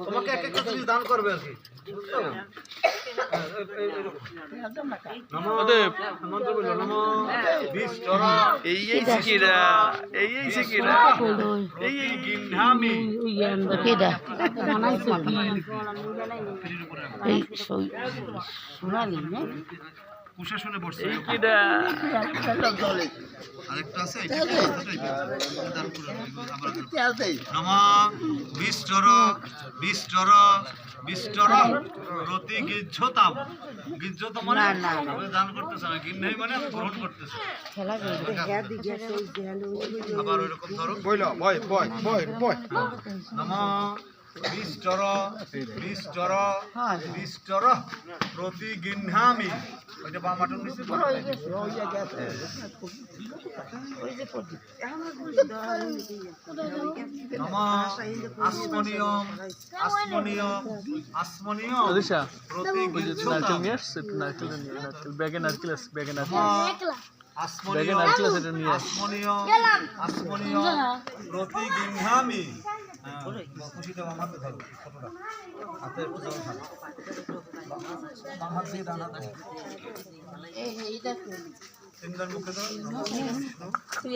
তোমাকে এক একটা জিনিস দান করবে আর কি। সোনালি না প্রশাসনে বসছে। আরেকটা আছে নমা বিষ্টর বিষ্টর বিষ্টর প্রতি গিজ্জতাম গিজ্জতাম মানে আমি দান করতেছে না গিন্নাই মানে আমি গ্রহণ করতেছি। খেলা আবার ওইরকম ধরো। বইল বয় বয় বয় বয় নমা বিষ্টর বিষ্টর বিষ্টর প্রতি গিন্নামি ওইটা বাম মাটন নিচে আসমনিয়ম আসমনিয়ম আসমনিয়ম প্রতি নারকেল নিয়ে আসছে নারকেল নারকেল ব্যাগে নারকেল আছে ব্যাগে নারকেল ব্যাগে আসমনিয়ম নারকেল আছে এটা নিয়ে আসমনিয়ম আসমনিয়ম প্রতি গিন্নামি হ্যাঁ, খুশিতে বাম হাতে ধরো ফটোটা। হাতে একটু জল খাও বাম হাত দিয়ে ডান হাতে তিনবার মুখে ধরো নমো বিষ্ণু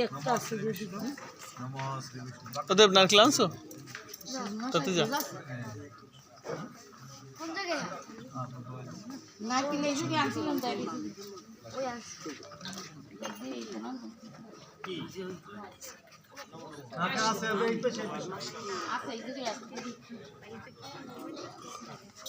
একটা যদি নমো শ্রী বিষ্ণু তোদের নারকেল আনছো তাতে যা না কিলে এসে আনছিলাম তাই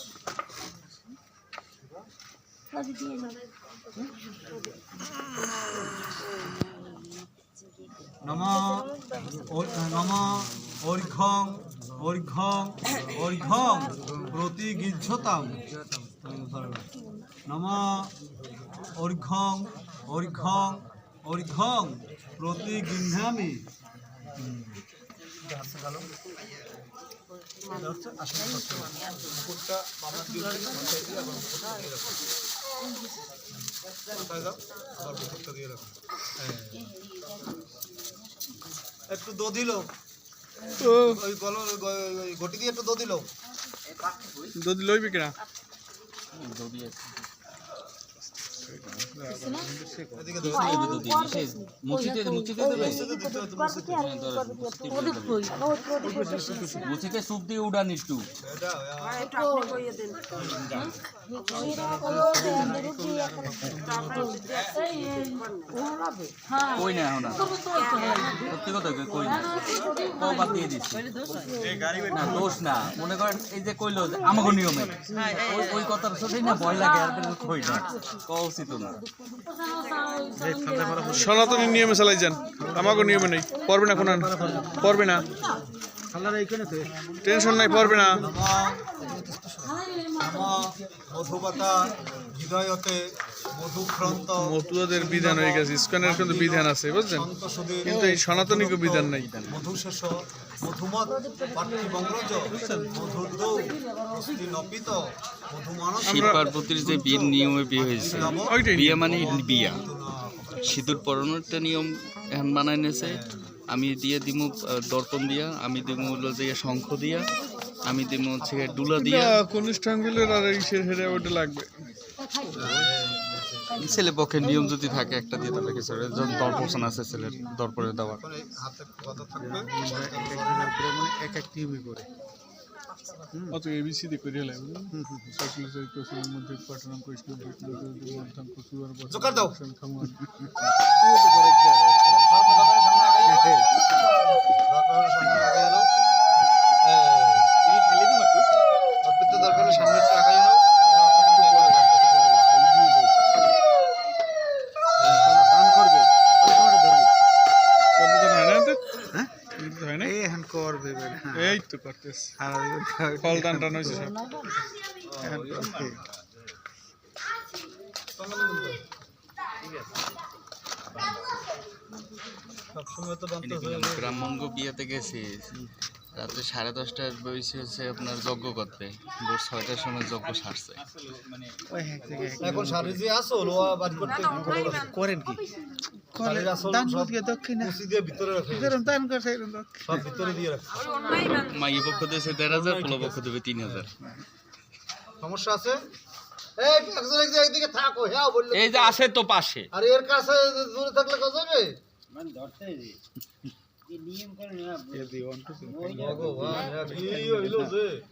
ওই ঐর্ঘং ঐর্ঘং প্রতি গিন্ধামি একটু দো দিল। ওই গল ওই ঘটি দিয়ে একটু দো দিল। দুধ লইবি কিনা দো মুছিতে মুছিতে সুপ দিয়ে উড়ান একটু কই না এখন আর। সত্যি কথা কই, কই না কবার দিয়ে দিচ্ছি না দোষ না মনে করেন এই যে কইলো যে আমাকে নিয়মে ওই কথার সাথেই না ভয় লাগে আর কই না কওয়া উচিত না সনাতনী নিয়মে চালাই যান আমাকে নিয়মে নেই পড়বে না কোন পড়বে না টেনশন নাই পড়বে না মধুবতা হৃদয়তে মধুক্রান্ত মতুয়াদের বিধান হয়ে গেছে। ইস্কনের কিন্তু বিধান আছে বুঝছেন? কিন্তু এই সনাতনীকে বিধান নাই। মধুশেষ মধুমত অস্তি নপিত শিব পার্বতীর যে বিয়ের নিয়মে বিয়ে হয়েছে বিয়ে মানে বিয়া। সিঁদুর পরানোর একটা নিয়ম এখন বানাই নিয়েছে। আমি দিয়ে দিমু দর্পণ দিয়া আমি দিমু হলো যে শঙ্খ দিয়া আমি দিমু হচ্ছে ডুলা দিয়া। কনিষ্ঠাঙ্গুলের আর এই হেরে ওটা লাগবে। ছেলে পক্ষে নিয়ম যদি থাকে একটা দিয়ে তাহলে কিছু দর্পণ আছে ছেলের দর্পণে দেওয়ার এই হাতে কথা থাকবে এক এক টিভি করে অত এবিসি করে লাগবে সকল জয় মধ্যে পাঠনাম কৃষ্ণ মধ্যম কুসুর জোকার দাও। খামন দোকানের সামনে আগাই এই তো করতেছ। ফল টান টান হয়েছে সব। সবসময় তো হয়ে বিয়েতে গেছি। রাত্রে সাড়ে দশটার বয়সে হচ্ছে আপনার যজ্ঞ করতে। ভোর ছয়টার সময় যজ্ঞ সারছে। এখন সারি যে আসো লোয়া বাড়ি করতে। করেন কি? পক্ষ দেড় হাজার পোলো পক্ষ দেবে তিন হাজার। সমস্যা আছে? এই হ্যাঁ এই যে আসে তো পাশে। আর এর কাছে দূরে থাকলে কত যাবে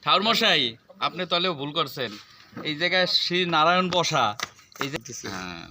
ঠাকুর মশাই আপনি তলেও ভুল করছেন। এই জায়গায় শ্রী নারায়ণ বসা। এই যে হ্যাঁ।